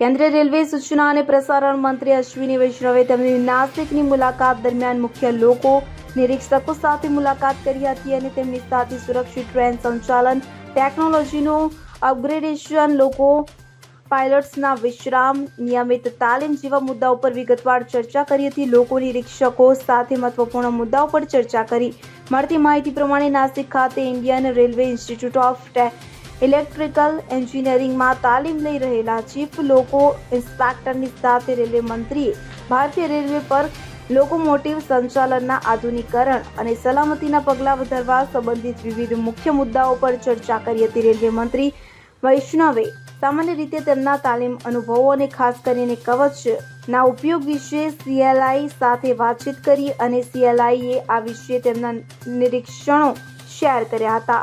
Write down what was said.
કેન્દ્રીય રેલવે સૂચના અને પ્રસારણ મંત્રી અશ્વિની વૈષ્ણવે તેમની નાસિકની મુલાકાત દરમિયાન મુખ્ય લોકો, નિરીક્ષકો સાથે મુલાકાત કરી હતી અને તેમની સાથે સુરક્ષિત ટ્રેન સંચાલન, ટેકનોલોજીનું અપગ્રેડેશન, લોકો, પાયલટ્સના વિશ્રામ, નિયમિત તાલીમ જેવા મુદ્દાઓ પર વિગતવાર ચર્ચા કરી હતી. લોકો, નિરીક્ષકો સાથે મહત્વપૂર્ણ મુદ્દાઓ પર ચર્ચા કરી. મળતી માહિતી પ્રમાણે નાસિક ખાતે Indian railway institute of electrical એન્જિનિયરિંગમાં તાલીમ લઈ રહેલા ચીફ લોકો ઇન્સ્પેક્ટરની સાથે રેલવે મંત્રીએ ભારતીય રેલવે પર લોકોમોટિવ સંચાલનના આધુનિકરણ અને સલામતીના પગલાં વધારવા સંબંધિત વિવિધ મુખ્ય મુદ્દાઓ પર ચર્ચા કરી હતી રેલવે મંત્રી વૈષ્ણવે. સામાન્ય રીતે તેમના તાલીમ અનુભવો અને ખાસ કરીને કવચના ઉપયોગ વિશે સીએલઆઈ સાથે વાતચીત કરી અને સીએલઆઈએ આ વિશે તેમના નિરીક્ષણો શેર કર્યા હતા.